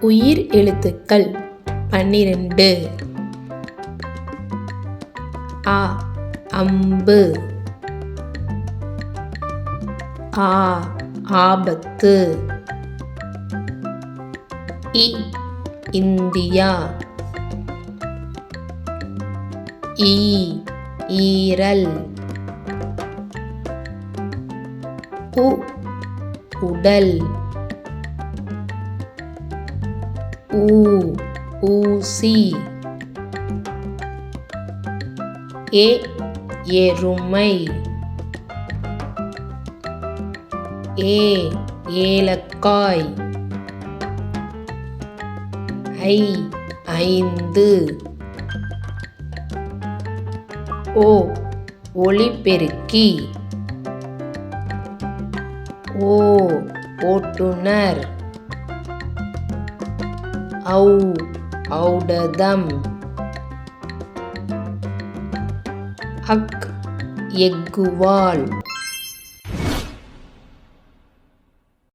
உயிர் எழுத்துக்கள் பன்னிரண்டு. அ அம்பு. ஆ ஆபத்து. இ இந்தியா. ஈ ஈரல். உ உடல். ஊ ஊசி ஏ எருமை. ஏ ஏலக்காய். ஐ ஐந்து. ஓ ஒளிபெருக்கி ஓ ஓட்டுநர் ஔ ஔடதம். அக் எக்குவால்